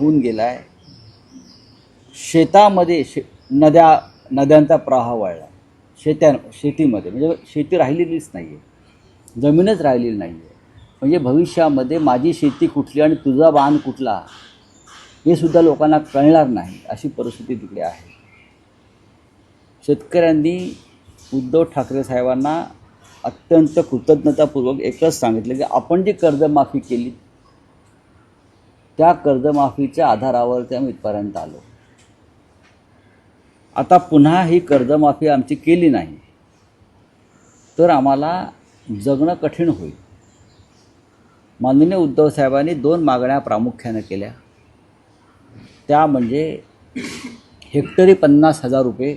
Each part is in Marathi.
वाहून गेला आहे शेतामध्ये शे नद्या नद्यांचा प्रवाह वाढला. शेत्या शेतीमध्ये म्हणजे शेती राहिलेलीच नाही आहे जमीनच राहिलेली नाही आहे म्हणजे भविष्यामध्ये माझी शेती कुठली आणि तुझा बाण कुठला हे सुद्धा लोकांना कळणार नाही अशी परिस्थिती तिकडे आहे. शेतकऱ्यांनी उद्धव ठाकरे साहेबांना अत्यंत कृतज्ञतापूर्वक एकच सांगितलं की आपण जी कर्जमाफी केली त्या कर्जमाफीच्या आधारावर ते आम्ही इथपर्यंत आलो. आता पुन्हा ही कर्जमाफी आमची केली नाही तर आम्हाला जगणं कठीण होईल. माननीय उद्धव साहेबांनी दोन मागण्या प्रामुख्यानं केल्या. त्या म्हणजे हेक्टरी पन्नास हजार रुपये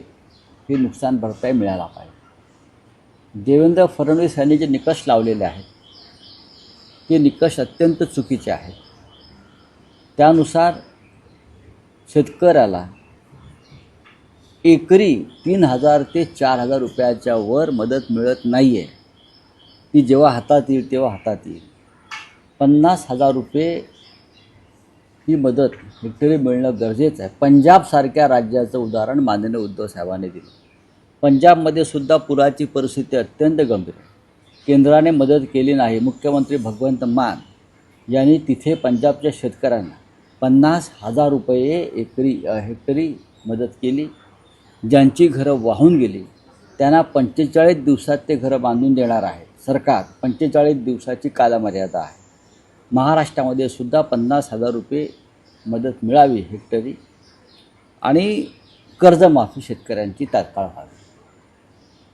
ही नुकसान भरपाई मिळायला पाहिजे. देवेंद्र फडणवीस यांनी जे निकष लावलेले आहेत ते निकष अत्यंत चुकीचे आहेत. त्यानुसार शेतकऱ्याला एकरी तीन हजार ते चार हजार रुपयाच्या वर मदत मिळत नाही आहे ती जेव्हा हातात येईल तेव्हा हातात येईल. पन्नास हजार रुपये ही मदत हेक्टरी मिळणं गरजेचं आहे. पंजाबसारख्या राज्याचं उदाहरण माननीय उद्धव साहेबांनी दिलं. पंजाबमध्ये सुद्धा पुराची परिस्थिती अत्यंत गंभीर आहे. केंद्राने मदत केली नाही. मुख्यमंत्री भगवंत मान यांनी तिथे पंजाबच्या शेतकऱ्यांना पन्नास हजार रुपये एकरी हेक्टरी मदत केली. ज्यांची घरं वाहून गेली त्यांना पंचेचाळीस दिवसात ते घरं बांधून देणार आहे. सरकार पंचेचाळीस दिवसाची कालमर्यादा आहे. महाराष्ट्रामध्ये सुद्धा पन्नास हजार रुपये मदत मिळावी हेक्टरी. आणि कर्जमाफी शेतकऱ्यांची तात्काळ व्हावी.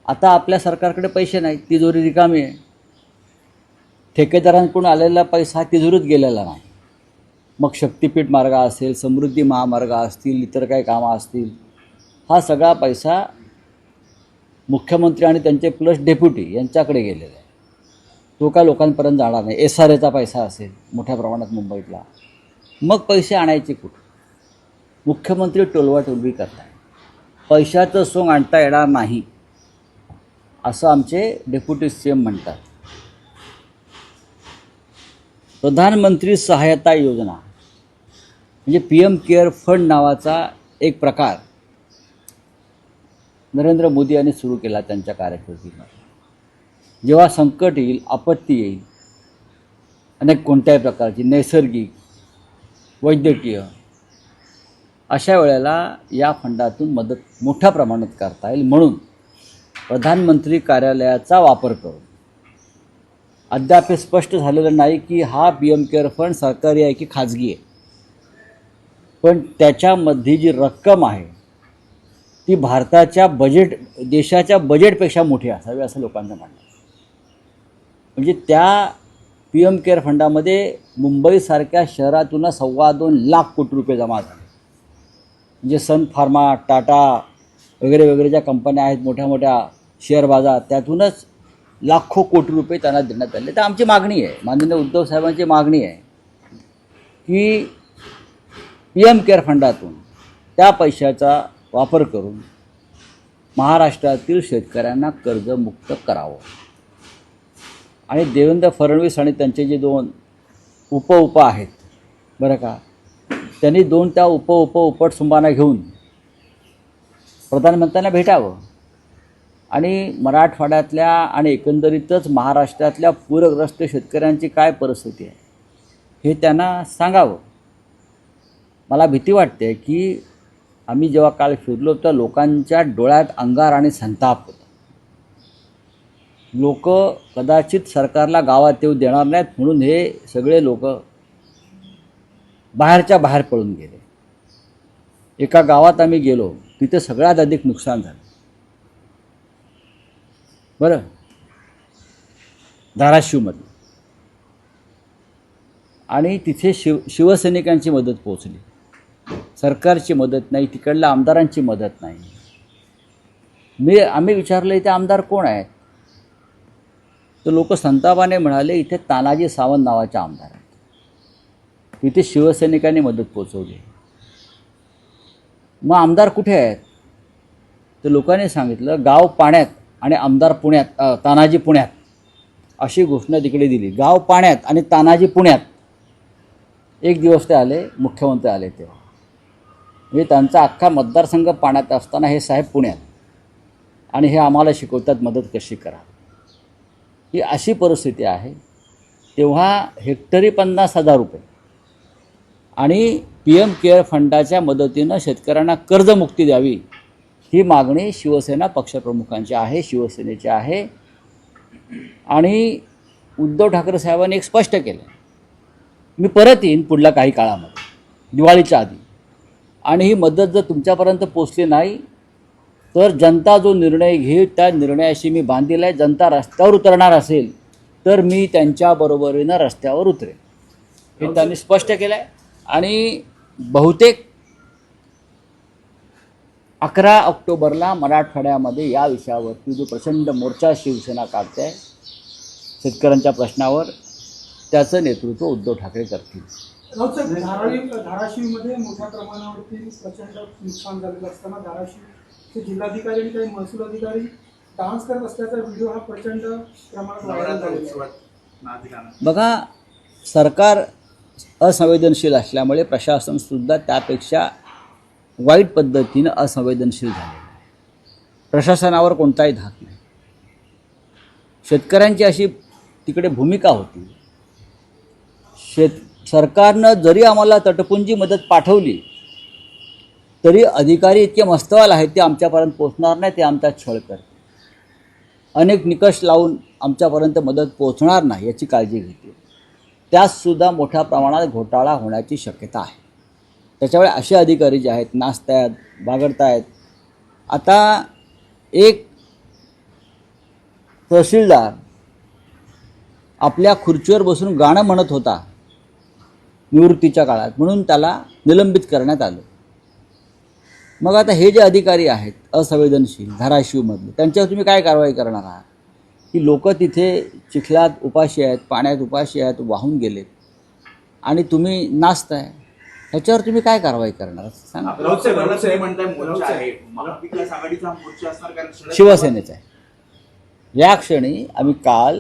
आता आपल्या सरकारकडे पैसे नाहीत तिजोरी रिकामी आहे. ठेकेदारांकडून आलेला पैसा तिजोरीत गेलेला नाही. मग शक्तिपीठ मार्ग असेल समृद्धी महामार्ग असतील इतर काही कामं असतील हा सगळा पैसा मुख्यमंत्री आणि त्यांचे प्लस डेप्युटी यांच्याकडे गेलेला आहे. तो काय लोकांपर्यंत जाणार नाही? एस आर एचा पैसा असेल मोठ्या प्रमाणात मुंबईतला. मग पैसे आणायचे कुठं मुख्यमंत्री टोलवाटोलवी करताय. पैशाचं सोंग आणता येणार नाही असं आमचे डेप्युटी सी एम म्हणतात. प्रधानमंत्री सहायता योजना. म्हणजे पी एम केअर फंड नावाचा एक प्रकार नरेंद्र मोदी यांनी सुरू केला त्यांच्या कार्यकर्तीनं जेव्हा संकट येईल आपत्ती येईल अनेक कोणत्याही प्रकारची नैसर्गिक वैद्यकीय अशा वेळेला या फंडातून मदत मोठ्या प्रमाणात करता येईल. म्हणून प्रधानमंत्री कार्यालयाचा वापर करून अद्याप हे स्पष्ट झालेलं नाही की हा पी एम केअर फंड सरकारी आहे की खाजगी आहे. पण त्याच्यामध्ये जी रक्कम आहे ती भारताच्या बजेट देशाच्या बजेटपेक्षा मोठी असावी असं लोकांचं म्हणणं म्हणजे त्या पी एम केअर फंडामध्ये मुंबईसारख्या शहरातून सव्वा दोन लाख कोटी रुपये जमा झाले. म्हणजे सन फार्मा टाटा वगैरे वगैरे ज्या कंपन्या आहेत मोठ्या मोठ्या शेअर बाजार त्यातूनच लाखो कोटी रुपये त्यांना देण्यात आले. तर आमची मागणी आहे माननीय उद्धव साहेबांची मागणी आहे की पी एम केअर फंडातून त्या पैशाचा वापर करून महाराष्ट्रातील शेतकऱ्यांना कर्जमुक्त करावं. आणि देवेंद्र फडणवीस आणि त्यांचे जे दोन उप उप आहेत बरं का त्यांनी दोन त्या उप उप उपटसुंबांना घेऊन प्रधानमंत्र्यांना भेटावं. आणि मराठवाड्यातल्या आणि एकंदरीतच महाराष्ट्रातल्या पूरग्रस्त शेतकऱ्यांची काय परिस्थिती आहे हे त्यांना सांगावं. मला भीती वाटते की आम्ही जेव्हा काल फिरलो तर लोकांच्या डोळ्यात अंगार आणि संताप होता. लोक कदाचित सरकारला गावात येऊ देणार नाहीत म्हणून हे सगळे लोक बाहेरच्या बाहेर पळून गेले. एका गावात आम्ही गेलो तिथे सगळ्यात अधिक नुकसान झालं. बरं? धाराशिवमध्ये. आणि तिथे शिव शिवसैनिकांची मदत पोचली सरकारची मदत नाही तिकडल्या आमदारांची मदत नाही. मी आम्ही विचारलं इथे आमदार कोण आहेत? तर लोक संतापाने म्हणाले इथे तानाजी सावंत नावाचे आमदार आहेत. तिथे शिवसैनिकांनी मदत पोचवली. मग आमदार कुठे आहेत? तर लोकांनी सांगितलं गाव पाण्यात आणि आमदार पुण्यात तानाजी पुण्यात. अशी घोषणा तिकडे दिली. गाव पाण्यात आणि तानाजी पुण्यात. एक दिवस ते आले मुख्यमंत्री आले तेव्हा. म्हणजे त्यांचा अख्खा मतदारसंघ पाण्यात असताना हे साहेब पुण्यात. आणि हे आम्हाला शिकवतात मदत कशी करा. ही अशी परिस्थिती आहे. तेव्हा हेक्टरी पन्नास हजार रुपये. आणि पी एम केअर फंडाच्या मदतीनं शेतकऱ्यांना कर्जमुक्ती द्यावी ही मागणी शिवसेना पक्षप्रमुखांची आहे शिवसेनेची आहे. आणि उद्धव ठाकरे साहेबांनी एक स्पष्ट केलं. मी परत येईन पुढल्या काही काळामध्ये. दिवाळीच्या आधी. आणि ही मदत जर तुमच्यापर्यंत पोचली नाही तर जनता जो निर्णय घेईल त्या निर्णयाशी मी बांधील आहे. जनता रस्त्यावर उतरणार असेल तर मी त्यांच्याबरोबरीनं रस्त्यावर उतरेन. हे त्यांनी स्पष्ट केलं आहे आणि बहुतेक अकरा ऑक्टोबरला मराठवाड्यामध्ये या विषयावरती जो प्रचंड मोर्चा शिवसेना काढते आहे शेतकऱ्यांच्या प्रश्नावर त्याचं नेतृत्व उद्धव ठाकरे करतील. धारावी धाराशिवमध्ये मोठ्या प्रमाणावरती प्रचंड नुकसान झालेलं असताना धाराशिवचे जिल्हाधिकारी आणि काही महसूल अधिकारी डान्स करत असल्याचा व्हिडिओ हा प्रचंड प्रमाणात व्हायरल झालेला आहे. बघा सरकार असंवेदनशील असल्यामुळे प्रशासनसुद्धा त्यापेक्षा वाईट पद्धतीनं असंवेदनशील झालेलं आहे. प्रशासनावर कोणताही धाक नाही. शेतकऱ्यांची अशी तिकडे भूमिका होती. शेत सरकारनं जरी आम्हाला तटपुंजी मदत पाठवली तरी अधिकारी इतके मस्तवाल आहेत ते आमच्यापर्यंत पोचणार नाही ते आमचा छळ करते अनेक निकष लावून आमच्यापर्यंत मदत पोचणार नाही याची काळजी घेते त्यातसुद्धा मोठ्या प्रमाणात घोटाळा होण्याची शक्यता आहे. त्याच्यामुळे असे अधिकारी जे आहेत नाचत आहेत आता एक तहसीलदार आपल्या खुर्चीवर बसून गाणं म्हणत होता. निवृत्तीच्या काळात म्हणून त्याला निलंबित करण्यात आलं. मग आता हे जे अधिकारी आहेत असंवेदनशील धाराशिवमधले त्यांच्यावर तुम्ही काय कारवाई करणार आहात? की लोक तिथे चिखलात उपाशी आहेत पाण्यात उपाशी आहेत वाहून गेलेत आणि तुम्ही नाचताय. ह्याच्यावर तुम्ही काय कारवाई करणार? सांगा. शिवसेनेचा आहे. या क्षणी आम्ही काल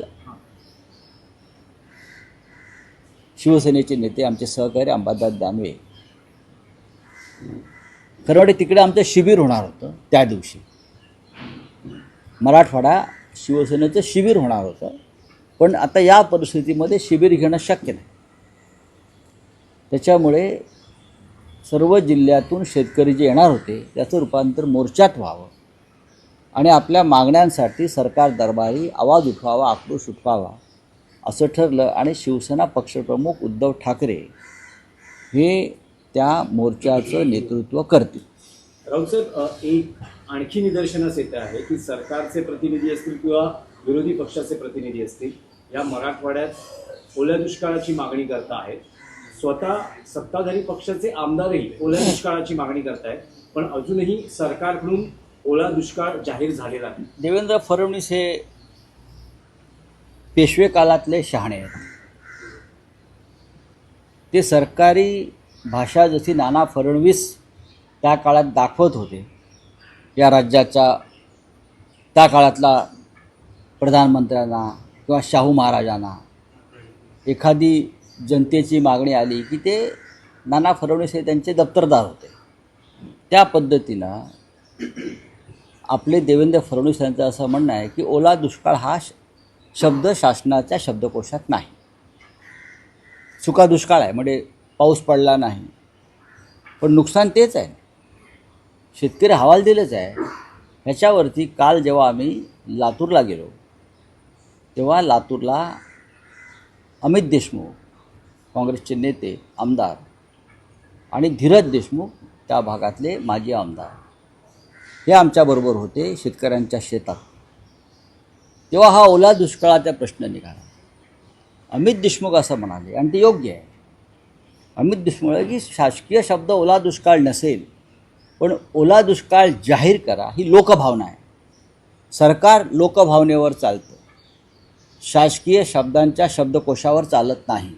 शिवसेनेचे नेते आमचे सहकारी अंबादास दानवे. खरं तिकडे आमचं शिबिर होणार होतं त्या दिवशी. मराठवाडा शिवसेनेचं शिबिर होणार होतं. पण आता या परिस्थितीमध्ये शिबिर घेणं शक्य नाही. त्याच्यामुळे सर्व जिल्ह्यातून शेतकरी जे येणार होते त्याचं रूपांतर मोर्चात व्हावं. आणि आपल्या मागण्यांसाठी सरकार दरबारी आवाज उठवावा आक्रोश उठवावा. असं ठरलं आणि शिवसेना पक्षप्रमुख उद्धव ठाकरे हे त्या मोर्चाचं नेतृत्व करतील. राऊतसाहेब अ, एक आणखी निदर्शनास येते आहे की सरकारचे प्रतिनिधी असतील किंवा विरोधी पक्षाचे प्रतिनिधी असतील या मराठवाड्यात ओल्या दुष्काळाची मागणी करत आहेत. स्वतः सत्ताधारी पक्षाचे आमदारही ओल्या दुष्काळाची मागणी करतायत पण अजूनही सरकारकडून ओला दुष्काळ जाहीर झालेला नाही. देवेंद्र फडणवीस हे पेशवे काळातले शहाणे आहेत. ते सरकारी भाषा जशी नाना फडणवीस त्या काळात दाखवत होते या राज्याच्या त्या काळातला प्रधानमंत्र्यांना किंवा शाहू महाराजांना एखादी जनतेची मागणी आली की ते नाना फडणवीस हे त्यांचे दप्तरदार होते. त्या पद्धतीनं आपले देवेंद्र फडणवीस यांचं असं म्हणणं आहे की ओला दुष्काळ हा शब्द शासनाच्या शब्दकोशात नाही. सुका दुष्काळ आहे म्हणजे पाऊस पडला नाही. पण नुकसान तेच आहे. शेतकरी हवाल दिलंच आहे. ह्याच्यावरती काल जेव्हा आम्ही लातूरला गेलो तेव्हा लातूरला अमित देशमुख काँग्रेसचे नेते आमदार आणि धीरज देशमुख त्या भागातले माजी आमदार हे आमच्याबरोबर होते शेतकऱ्यांच्या शेतात. तेव्हा हा ओला दुष्काळाचा प्रश्न निघाला. अमित देशमुख असं म्हणाले आणि ते योग्य आहे. अमित देशमुख की शासकीय शब्द ओला दुष्काळ नसेल पण ओला दुष्काळ जाहीर करा ही लोकभावना आहे. सरकार लोकभावनेवर चालतं. शासकीय शब्दांच्या शब्दकोशावर चालत नाही.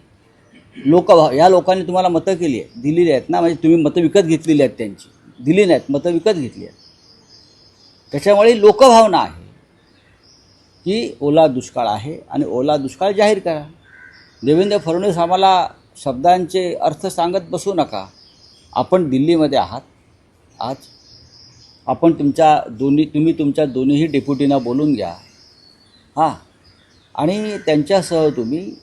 लोकभाव या लोकांनी तुम्हाला मतं केली आहे दिलेली आहेत ना म्हणजे तुम्ही मतं विकत घेतलेली आहेत त्यांची. दिली नाहीत मतं विकत घेतली आहेत. त्याच्यामुळे लोकभावना आहे. की ओला दुष्काळ आहे आणि ओला दुष्काळ जाहीर करा. देवेंद्र फडणवीस आम्हाला शब्दांचे अर्थ सांगत बसू नका. आपण दिल्लीमध्ये आहात. आज आपण तुमच्या दोन्ही तुम्ही तुमच्या दोन्हीही डेप्युटींना बोलून घ्या. हां. आणि त्यांच्यासह तुम्ही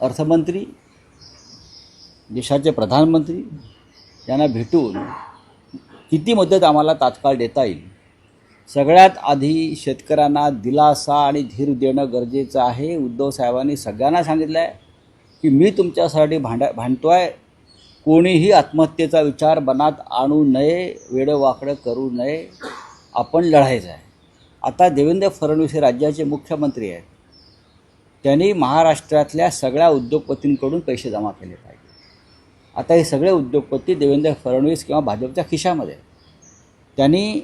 अर्थमंत्री देशाचे प्रधानमंत्री यांना भेटून किती मदत आम्हाला तात्काळ देता येईल? सगळ्यात आधी शेतकऱ्यांना दिलासा आणि धीर देणं गरजेचं आहे. उद्धव साहेबांनी सगळ्यांना सांगितलं आहे की मी तुमच्यासाठी भांडा भांडतो आहे कोणीही आत्महत्येचा विचार मनात आणू नये वेडंवाकडं करू नये. आपण लढायचं आहे. आता देवेंद्र फडणवीस हे राज्याचे मुख्यमंत्री आहेत. त्यांनी महाराष्ट्रातल्या सगळ्या उद्योगपतींकडून पैसे जमा केले पाहिजे. आता हे सगळे उद्योगपती देवेंद्र फडणवीस किंवा भाजपच्या खिशामध्ये त्यांनी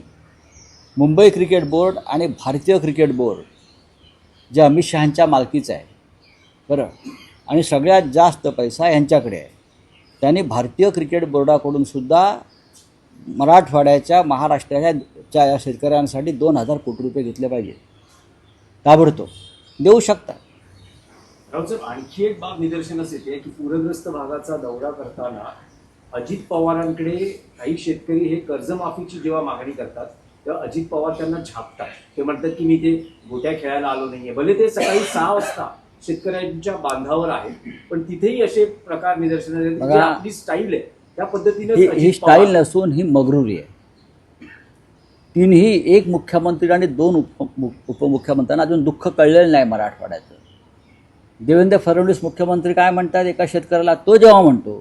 मुंबई क्रिकेट बोर्ड आणि भारतीय क्रिकेट बोर्ड जे अमित शहांच्या मालकीचं आहे. बरं? आणि सगळ्यात जास्त पैसा यांच्याकडे आहे. त्यांनी भारतीय क्रिकेट बोर्डाकडून सुद्धा मराठवाड्याच्या महाराष्ट्राच्या च्या या शेतकऱ्यांसाठी दोन हजार कोटी रुपये घेतले पाहिजे. ताबडतोब. देऊ शकता. आणखी एक बाब निदर्शनास येते की पूरग्रस्त भागाचा दौरा करताना अजित पवारांकडे काही शेतकरी हे कर्जमाफीची जेव्हा मागणी करतात तेव्हा अजित पवार त्यांना झापतात. ते म्हणतात की मी ते गोट्या खेळायला आलो नाहीये. भले ते सकाळी सहा वाजता शेतकऱ्यांच्या बांधावर आहेत पण तिथेही असे प्रकार बघा. आपली स्टाईल आहे त्या पद्धतीने ही स्टाईल नसून ही मगरुरी आहे. तीनही एक मुख्यमंत्री आणि दोन उप उपमुख्यमंत्र्यांना अजून दुःख कळलेलं नाही मराठवाड्याचं. देवेंद्र फडणवीस मुख्यमंत्री काय म्हणतात एका शेतकऱ्याला? तो जेव्हा म्हणतो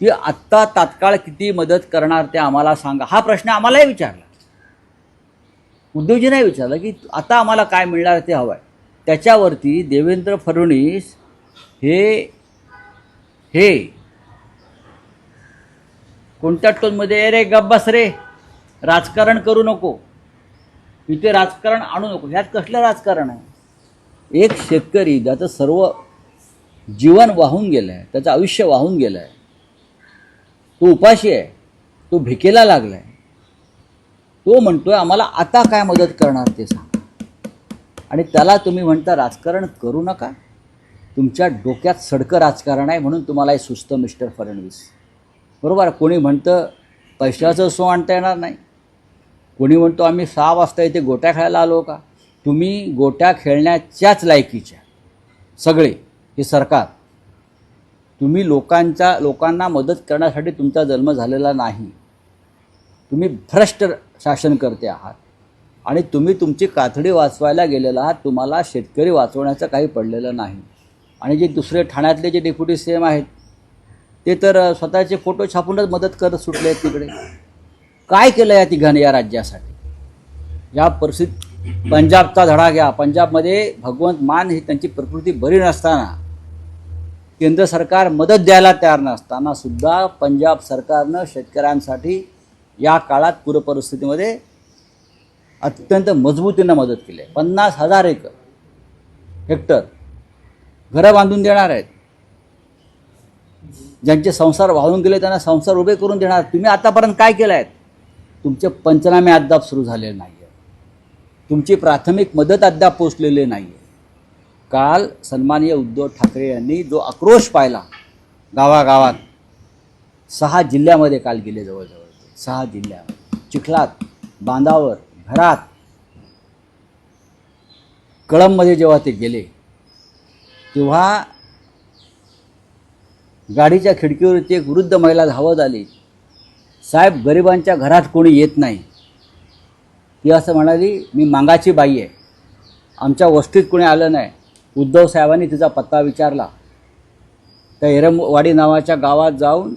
की आत्ता तात्काळ किती मदत करणार ते आम्हाला सांगा. हा प्रश्न आम्हालाही विचारला. उद्धवजी विचारलं की आता आम्हाला काय मिळणार ते हवं आहे त्याच्यावरती देवेंद्र फडणवीस हे हे कोणत्या टोनमध्ये रे? गब्बस रे. राजकारण करू नको. इथे राजकारण आणू नको. ह्यात कसलं राजकारण आहे? एक शेतकरी ज्याचं सर्व जीवन वाहून गेलं आहे त्याचं आयुष्य वाहून गेलं आहे तो उपाशी आहे तो भिकेला लागला आहे तो म्हणतोय आम्हाला आता काय मदत करणार ते सांग. आणि त्याला तुम्ही म्हणता राजकारण करू नका. तुमच्या डोक्यात सडकं राजकारण आहे म्हणून तुम्हाला हे सुस्त मिस्टर फडणवीस. बरोबर? कोणी म्हणतं पैशाचं सो आणता येणार नाही. कोणी म्हणतो आम्ही सहा वाजता इथे गोट्या खेळायला आलो का? तुम्ही गोट्या खेळण्याच्याच लायकीच्या. सगळे हे सरकार. तुम्ही लोकांच्या लोकांना मदत करण्यासाठी तुमचा जन्म झालेला नाही. तुम्ही भ्रष्ट शासन करते आहात. आणि तुम्ही तुमची कातडी वाचवायला गेलेला आहात तुम्हाला शेतकरी वाचवण्याचं काही पडलेलं नाही. आणि जे दुसरे ठाण्यातले जे डेप्युटी सी एम आहेत ते तर स्वतःचे फोटो छापूनच मदत करत सुटले आहेत तिकडे. काय केलं या तिघांनी या राज्यासाठी? या परिस्थिती पंजाबचा धडा घ्या. पंजाबमध्ये भगवंत मान ही त्यांची प्रकृती बरी नसताना केंद्र सरकार मदत द्यायला तयार नसताना सुद्धा पंजाब सरकारनं शेतकऱ्यांसाठी या काळात पूरपरिस्थितीमध्ये अत्यंत मजबूतीनं मदत केली आहे. पन्नास हजार एकर हेक्टर घरं बांधून देणार आहेत. ज्यांचे संसार वाहून गेले त्यांना संसार उभे करून देणार. तुम्ही आतापर्यंत काय केलं आहे तुमचे पंचनामे अद्याप सुरू झालेले नाही आहे तुमची प्राथमिक मदत अद्याप पोचलेली नाही आहे काल सन्माननीय उद्धव ठाकरे यांनी जो आक्रोश पाहिला गावागावात सहा जिल्ह्यामध्ये काल गेले जवळजवळ. सहा जिल्ह्यात चिखलात बांधावर घरात. कळंबमध्ये जेव्हा ते गेले तेव्हा गाडीच्या खिडकीवरती एक वृद्ध महिला धावत आली. साहेब गरिबांच्या घरात कोणी येत नाही. ती असं म्हणाली मी मांगाची बाई आहे. आमच्या वस्तीत कोणी आलं नाही. उद्धव साहेबांनी तिचा पत्ता विचारला. त्या एरमवाडी नावाच्या गावात जाऊन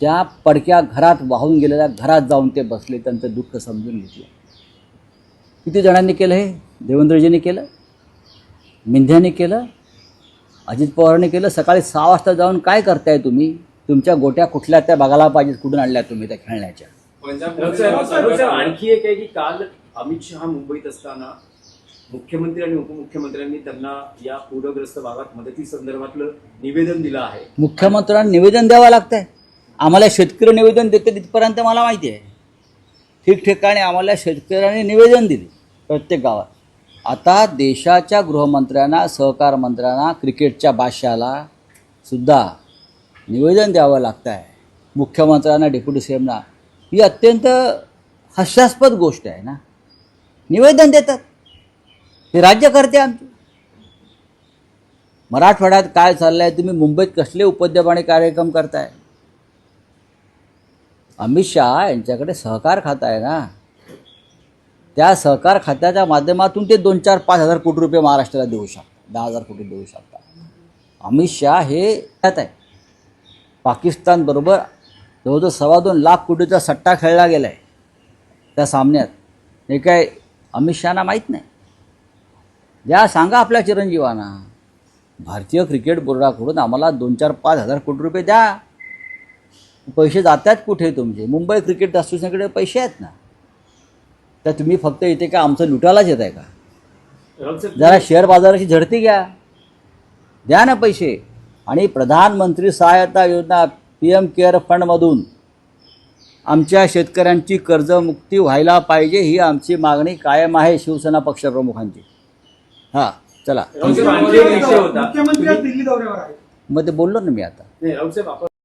त्या पडक्या घरात वाहून गेलेल्या घरात जाऊन ते बसले त्यांचं दुःख समजून घेतलं. किती जणांनी केलं हे? देवेंद्रजींनी केलं मिंध्यानी केलं अजित पवारांनी केलं. सकाळी सहा वाजता जाऊन काय करताय तुम्ही? तुमच्या गोट्या कुठल्या त्या बघायला पाहिजेत कुठून आणल्या तुम्ही त्या खेळण्याच्या? आणखी एक आहे की काल अमित शहा मुंबईत असताना मुख्यमंत्री आणि उपमुख्यमंत्र्यांनी त्यांना या पूरग्रस्त भागात मदती संदर्भातलं निवेदन दिलं आहे. मुख्यमंत्र्यांना निवेदन द्यावं लागतंय. आम्हाला शेतकरी निवेदन देते तिथपर्यंत मला माहिती आहे. ठिकठिकाणी आम्हाला शेतकऱ्यांनी निवेदन दिले प्रत्येक गावात. आता देशाच्या गृहमंत्र्यांना सहकार मंत्र्यांना क्रिकेटच्या बादशाला सुद्धा निवेदन द्यावं लागतं आहे मुख्यमंत्र्यांना डेप्युटी सी एमना ही अत्यंत हास्यास्पद गोष्ट आहे ना. निवेदन देतात. हे राज्यकर्ते आमचे. मराठवाड्यात काय चाललं आहे तुम्ही मुंबईत कसले उपद्यमाने कार्यक्रम करताय? अमित शहा यांच्याकडे सहकार खातं आहे ना? त्या सहकार खात्याच्या माध्यमातून ते दोन चार पाच हजार कोटी रुपये महाराष्ट्राला देऊ शकतात. दहा हजार कोटी देऊ शकतात. अमित शहा हे त्यात आहे. पाकिस्तानबरोबर जवळजवळ सव्वा दोन लाख कोटीचा सट्टा खेळला गेला आहे त्या सामन्यात. हे काय अमित शहाना माहीत नाही? द्या सांगा आपल्या चिरंजीवांना. भारतीय क्रिकेट बोर्डाकडून आम्हाला दोन चार पाच हजार कोटी रुपये द्या. पैसे जातात कुठे तुमचे? मुंबई क्रिकेट असोसिएशनकडे पैसे आहेत ना? तर तुम्ही फक्त इथे का आमचं लुटायलाच येत आहे का जरा शेअर बाजाराची झडती घ्या. द्या ना पैसे. आणि प्रधानमंत्री सहायता योजना पी एम केअर फंडमधून आमच्या शेतकऱ्यांची कर्जमुक्ती व्हायला पाहिजे ही आमची मागणी कायम आहे शिवसेना पक्षप्रमुखांची. हां चला. मग ते बोललो ना मी आता.